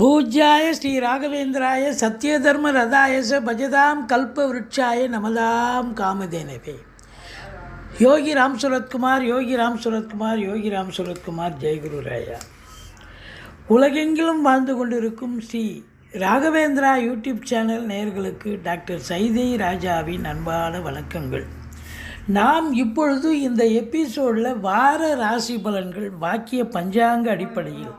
பூஜ்யாய ஸ்ரீ ராகவேந்திராய சத்யதர்ம ரதாயச பஜதாம் கல்ப விருட்சாய நமதாம் காமதேனவே. யோகி ராம் சுரத்குமார் யோகி ராம் சுரத்குமார் யோகி ராம் சுரத்குமார் ஜெயகுரு ராயா. உலகெங்கிலும் வாழ்ந்து கொண்டிருக்கும் ஸ்ரீ ராகவேந்திரா யூடியூப் சேனல் நேயர்களுக்கு டாக்டர் சைதை ராஜாவின் அன்பான வணக்கங்கள். நாம் இப்பொழுது இந்த எபிசோடில் வார ராசி பலன்கள் வாக்கிய பஞ்சாங்க அடிப்படையில்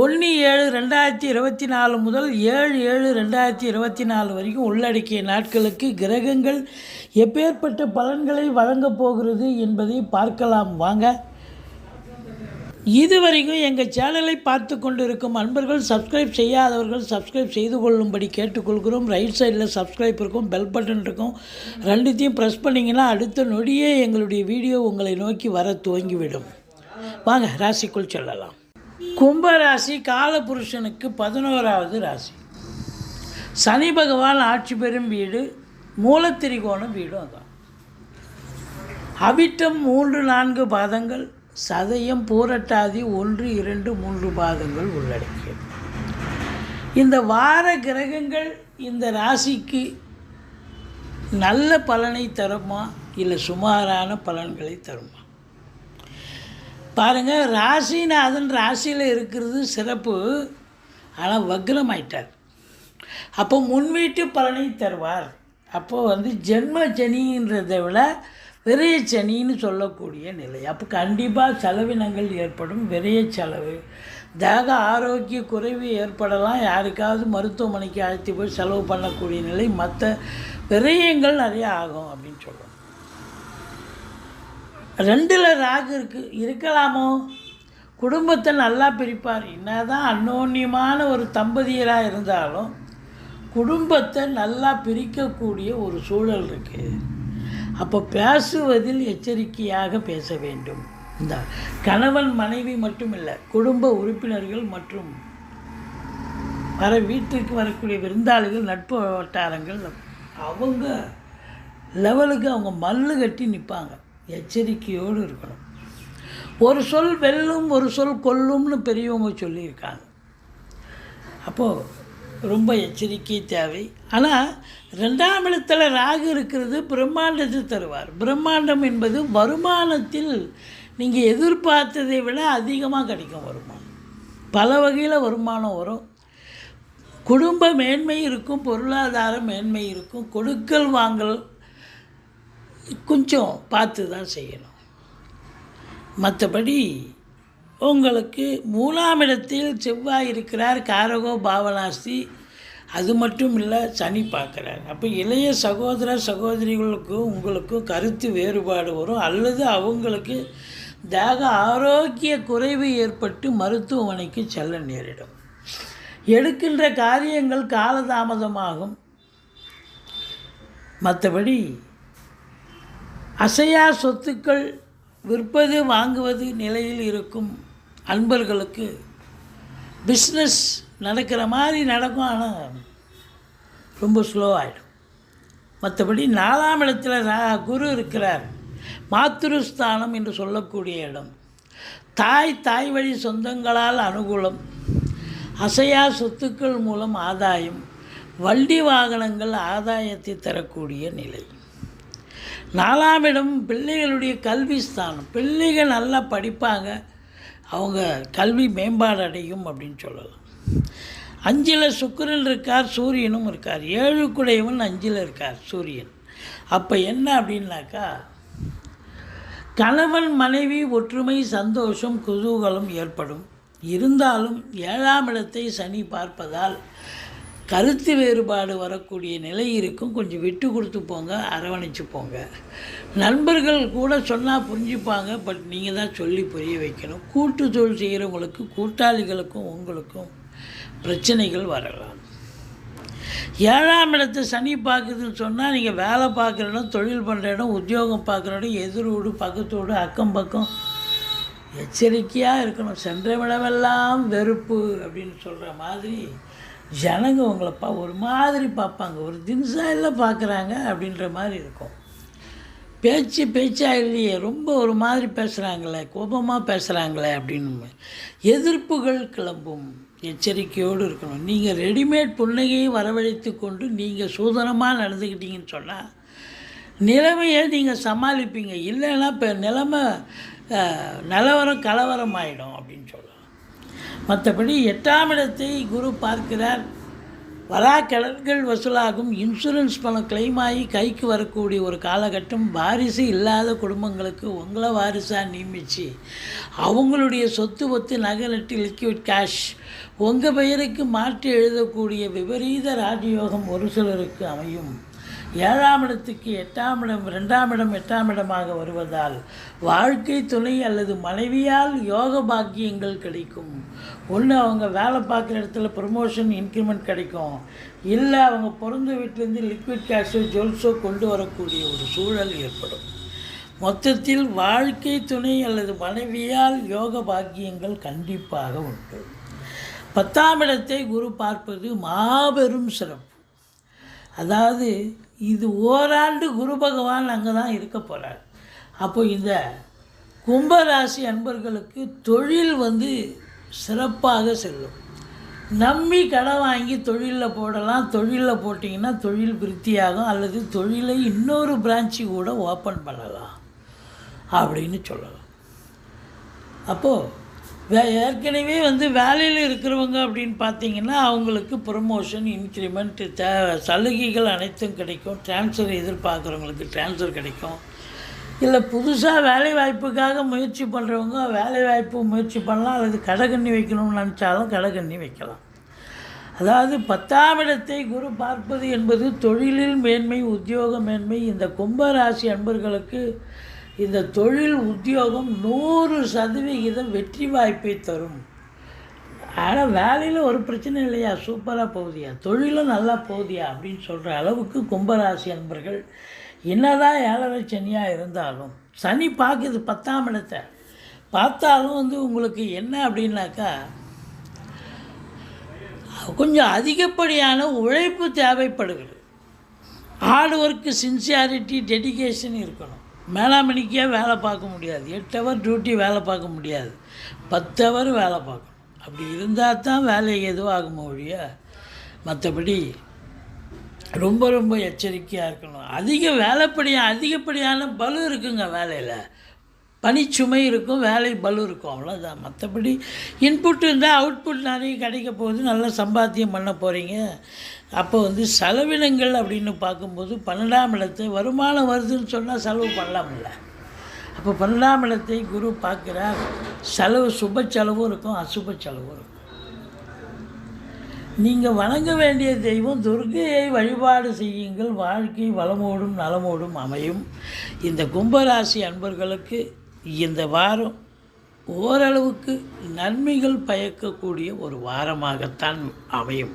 ஒன்று ஏழு ரெண்டாயிரத்தி இருபத்தி நாலு முதல் ஏழு ஏழு ரெண்டாயிரத்தி இருபத்தி நாலு வரைக்கும் உள்ளடக்கிய நாட்களுக்கு கிரகங்கள் எப்பேற்பட்ட பலன்களை வழங்கப் போகிறது என்பதை பார்க்கலாம். வாங்க. இதுவரைக்கும் எங்கள் சேனலை பார்த்து கொண்டிருக்கும் அன்பர்கள் சப்ஸ்கிரைப் செய்யாதவர்கள் சப்ஸ்கிரைப் செய்து கொள்ளும்படி கேட்டுக்கொள்கிறோம். ரைட் சைடில் சப்ஸ்கிரைப் இருக்கும் பெல் பட்டன் இருக்கும். ரெண்டுத்தையும் ப்ரெஸ் பண்ணிங்கன்னா அடுத்த நொடியே எங்களுடைய வீடியோ உங்களை நோக்கி வர துவங்கிவிடும். வாங்க ராசிக்குள் செல்லலாம். கும்பராசி காலபுருஷனுக்கு பதினோராவது ராசி. சனி பகவான் ஆட்சி பெறும் வீடு மூலத்திரிகோணம் வீடும் அதான். அவிட்டம் மூன்று நான்கு பாதங்கள் சதயம் பூரட்டாதி ஒன்று இரண்டு மூன்று பாதங்கள் உள்ளடக்கியது. இந்த வார கிரகங்கள் இந்த ராசிக்கு நல்ல பலனை தருமா இல்லை சுமாரான பலன்களை தருமா? பாருங்கள் ராசிநாதன் ராசியில் இருக்கிறது சிறப்பு. ஆனால் வக்ரமாயிட்டார். அப்போ முன்வீட்டு பலனை தருவார். அப்போது வந்து ஜென்ம சனின்றதை விட விரைய சனின்னு சொல்லக்கூடிய நிலை. அப்போ கண்டிப்பாக செலவினங்கள் ஏற்படும். விரைய செலவு தேக ஆரோக்கிய குறைவு ஏற்படலாம். யாருக்காவது மருத்துவமனைக்கு அழைத்து போய் செலவு பண்ணக்கூடிய நிலை. மற்ற விரயங்கள் நிறையா ஆகும் அப்படின்னு சொல்லுவோம் ரெண்டில் ராகு இருக்குது இருக்கலாமோ? குடும்பத்தை நல்லா பிரிப்பார். என்ன தான் அன்னோன்யமான ஒரு தம்பதியராக இருந்தாலும் குடும்பத்தை நல்லா பிரிக்கக்கூடிய ஒரு சூழல் இருக்குது அப்போ பேசுவதில் எச்சரிக்கையாக பேச வேண்டும். இந்த கணவன் மனைவி மட்டும் இல்லை குடும்ப உறுப்பினர்கள் மற்றும் வர வீட்டிற்கு வரக்கூடிய விருந்தாளிகள் நட்பு வட்டாரங்கள் அவங்க லெவலுக்கு அவங்க மல்லு கட்டி நிற்பாங்க எச்சரிக்கையோடு இருக்கணும். ஒரு சொல் வெல்லும் ஒரு சொல் கொல்லும்னு பெரியவங்க சொல்லியிருக்காங்க. அப்போது ரொம்ப எச்சரிக்கை தேவை. ஆனால் ரெண்டாம் இடத்துல ராகு இருக்கிறது பிரம்மாண்டத்தை தருவார். பிரம்மாண்டம் என்பது வருமானத்தில் நீங்கள் எதிர்பார்த்ததை விட அதிகமாக கிடைக்கும் வருமானம். பல வகையில் வருமானம் வரும். குடும்ப மேன்மை இருக்கும் பொருளாதார மேன்மை இருக்கும் கொடுக்கல் வாங்கல் கொஞ்சம் பார்த்து தான் செய்யணும். மற்றபடி உங்களுக்கு மூலாமிடத்தில் செவ்வாய் இருக்கிறார் காரகோ பாவனாஸ்தி அது மட்டும் இல்லை சனி பார்க்குறார். அப்போ இளைய சகோதர சகோதரிகளுக்கும் உங்களுக்கும் கருத்து வேறுபாடு வரும். அல்லது அவங்களுக்கு தேக ஆரோக்கிய குறைவு ஏற்பட்டு மருத்துவமனைக்கு செல்ல நேரிடும். எடுக்கின்ற காரியங்கள் காலதாமதமாகும். மற்றபடி அசையா சொத்துக்கள் விற்பது வாங்குவது நிலையில் இருக்கும் அன்பர்களுக்கு பிஸ்னஸ் நடக்கிற மாதிரி நடக்கும் ஆனால் ரொம்ப ஸ்லோ ஆகிடும் மற்றபடி நாலாம் இடத்துல குரு இருக்கிறார். மாத்திருஸ்தானம் என்று சொல்லக்கூடிய இடம். தாய் தாய் வழி சொந்தங்களால் அனுகூலம். அசையா சொத்துக்கள் மூலம் ஆதாயம். வண்டி வாகனங்கள் ஆதாயத்தை தரக்கூடிய நிலை. நாலாம் இடம் பிள்ளைகளுடைய கல்வி ஸ்தானம். பிள்ளைகள் நல்லா படிப்பாங்க. அவங்க கல்வி மேம்பாடு அடையும் அப்படின்னு சொல்லலாம். அஞ்சில் சுக்கரன் இருக்கார் சூரியனும் இருக்கார். ஏழு குடையவன் அஞ்சில் இருக்கார் சூரியன். அப்போ என்ன அப்படின்னாக்கா கணவன் மனைவி ஒற்றுமை சந்தோஷம் குதூகலம் ஏற்படும். இருந்தாலும் ஏழாம் இடத்தை சனி பார்ப்பதால் கருத்து வேறுபாடு வரக்கூடிய நிலை இருக்கும். கொஞ்சம் விட்டு கொடுத்து போங்க அரவணைச்சு போங்க. நண்பர்கள் கூட சொன்னால் புரிஞ்சுப்பாங்க பட் நீங்கள் தான் சொல்லி புரிய வைக்கணும். கூட்டு தொழில் செய்கிறவங்களுக்கு கூட்டாளிகளுக்கும் உங்களுக்கும் பிரச்சனைகள் வரலாம். ஏழாம் இடத்தை சனி பார்க்குதுன்னு சொன்னால் நீங்கள் வேலை பார்க்குற இடம் தொழில் பண்ணுற இடம் உத்தியோகம் பார்க்குற இடம் எதிரோடு பக்கத்தோடு பக்கத்து வீடு அக்கம் பக்கம் எச்சரிக்கையாக இருக்கணும். சென்ற விடமெல்லாம் வெறுப்பு அப்படின்னு சொல்கிற மாதிரி ஜனங்க உங்களை பா ஒரு மாதிரி பார்ப்பாங்க. ஒரு தின்ஸாக இல்லை பார்க்குறாங்க அப்படின்ற மாதிரி இருக்கும். பேச்சு பேச்சாக இல்லையே ரொம்ப ஒரு மாதிரி பேசுகிறாங்களே கோபமாக பேசுகிறாங்களே அப்படின்னு எதிர்ப்புகள் கிளம்பும். எச்சரிக்கையோடு இருக்கணும். நீங்கள் ரெடிமேட் புன்னகையை வரவழைத்து கொண்டு நீங்கள் சூதனமாக நடந்துக்கிட்டீங்கன்னு சொன்னால் நிலைமையை நீங்கள் சமாளிப்பீங்க. இல்லைன்னா இப்போ நிலைமை நிலவரம் கலவரம் ஆகிடும் அப்படின்னு சொல்லலாம் மற்றபடி எட்டாம் இடத்தை குரு பார்க்கிறார். வரா கடன்கள் வசூலாகும். இன்சூரன்ஸ் பணம் கிளைம் ஆகி கைக்கு வரக்கூடிய ஒரு காலகட்டம் வாரிசு இல்லாத குடும்பங்களுக்கு உங்களை வாரிசாக நியமித்து அவங்களுடைய சொத்து ஒத்து நகை நட்டு லிக்விட் கேஷ் உங்கள் பெயருக்கு மாற்றி எழுதக்கூடிய விபரீத ராஜயோகம் ஒரு சிலருக்கு அமையும். ஏழாம் இடத்துக்கு எட்டாம் இடம் ரெண்டாம் இடம் எட்டாம் இடமாக வருவதால் வாழ்க்கை துணை அல்லது மனைவியால் யோக பாக்கியங்கள் கிடைக்கும். ஒன்று அவங்க வேலை பார்க்குற இடத்துல ப்ரொமோஷன் இன்க்ரிமெண்ட் கிடைக்கும். இல்லை அவங்க பிறந்த வீட்டிலேருந்து லிக்விட் கேஷோ ஜுவல்ஸோ கொண்டு வரக்கூடிய ஒரு சூழல் ஏற்படும். மொத்தத்தில் வாழ்க்கை துணை அல்லது மனைவியால் யோக பாக்கியங்கள் கண்டிப்பாக உண்டு. பத்தாம் இடத்தை குரு பார்ப்பது மாபெரும் சிறப்பு அதாவது இது ஓராண்டு குரு பகவான் அங்கே தான் இருக்க போகிறார் அப்போ இந்த கும்பராசி அன்பர்களுக்கு தொழில் வந்து சிறப்பாக செல்லும். நம்பி கடன் வாங்கி தொழிலில் போடலாம். தொழிலில் போட்டிங்கன்னா தொழில் விருத்தியாகும். அல்லது தொழிலை இன்னொரு பிரான்ச்சு கூட ஓப்பன் பண்ணலாம். அப்படின்னு சொல்லலாம். அப்போது வே ஏற்கனவே வந்து வேலையில் இருக்கிறவங்க அப்படின்னு பார்த்தீங்கன்னா அவங்களுக்கு ப்ரொமோஷன் இன்க்ரிமெண்ட் தே சலுகைகள் அனைத்தும் கிடைக்கும். ட்ரான்ஸ்ஃபர் எதிர்பார்க்குறவங்களுக்கு ட்ரான்ஸ்ஃபர் கிடைக்கும். இல்லை புதுசாக வேலை வாய்ப்புக்காக முயற்சி பண்ணுறவங்க வேலை வாய்ப்பு முயற்சி பண்ணலாம். அல்லது கடைகண்ணி வைக்கணும்னு நினச்சாலும் கடைகண்ணி வைக்கலாம். அதாவது பத்தாம் இடத்தை குரு பார்ப்பது என்பது தொழிலில் மேன்மை உத்தியோக மேன்மை. இந்த கும்பராசி அன்பர்களுக்கு இந்த தொழில் உத்தியோகம் நூறு சதவிகிதம் வெற்றி வாய்ப்பை தரும். ஆனால் வேலையில் ஒரு பிரச்சனை இல்லையா? சூப்பராக போகுதியா? தொழிலும் நல்லா போகுதியா? அப்படின்னு சொல்கிற அளவுக்கு கும்பராசி அன்பர்கள் என்னதான் ஏழரை சனியாக இருந்தாலும் சனி பார்க்குது பத்தாம் இடத்தை. பார்த்தாலும் வந்து உங்களுக்கு என்ன அப்படின்னாக்கா கொஞ்சம் அதிகப்படியான உழைப்பு தேவைப்படுகிறது. ஹார்ட் ஒர்க்கு சின்சியாரிட்டி டெடிகேஷன் இருக்கணும். மேலாமணிக்கே வேலை பார்க்க முடியாது. எட்டு ஹவர் டியூட்டி வேலை பார்க்க முடியாது. பத்து ஹவர் வேலை பார்க்கணும். அப்படி இருந்தால் தான் வேலை எதுவும் ஆகுமோ ஒழிய மற்றபடி ரொம்ப ரொம்ப எச்சரிக்கையாக இருக்கணும். அதிக வேலைப்படியாக அதிகப்படியான பலு இருக்குங்க வேலையில். பணிச்சுமை இருக்கும் வேலை பலு இருக்கும். அவ்வளோதான் மற்றபடி இன்புட் இருந்தால் அவுட்புட் நிறைய கிடைக்க போகுது. நல்லா சம்பாத்தியம் பண்ண போகிறீங்க அப்போ வந்து செலவினங்கள் அப்படின்னு பார்க்கும்போது பன்னெண்டாம் இடத்தை வருமானம் வருதுன்னு சொன்னால் செலவு பண்ணலாம்ல. அப்போ பன்னெண்டாம் இடத்தை குரு பார்க்குறார். செலவு சுப செலவும் இருக்கும் அசுப செலவும் இருக்கும். நீங்கள் வணங்க வேண்டிய தெய்வம் துர்கையை வழிபாடு செய்யுங்கள். வாழ்க்கை வளமோடும் நலமோடும் அமையும். இந்த கும்பராசி அன்பர்களுக்கு இந்த வாரம் ஓரளவுக்கு நன்மைகள் பயக்கக்கூடிய ஒரு வாரமாகத்தான் அமையும்.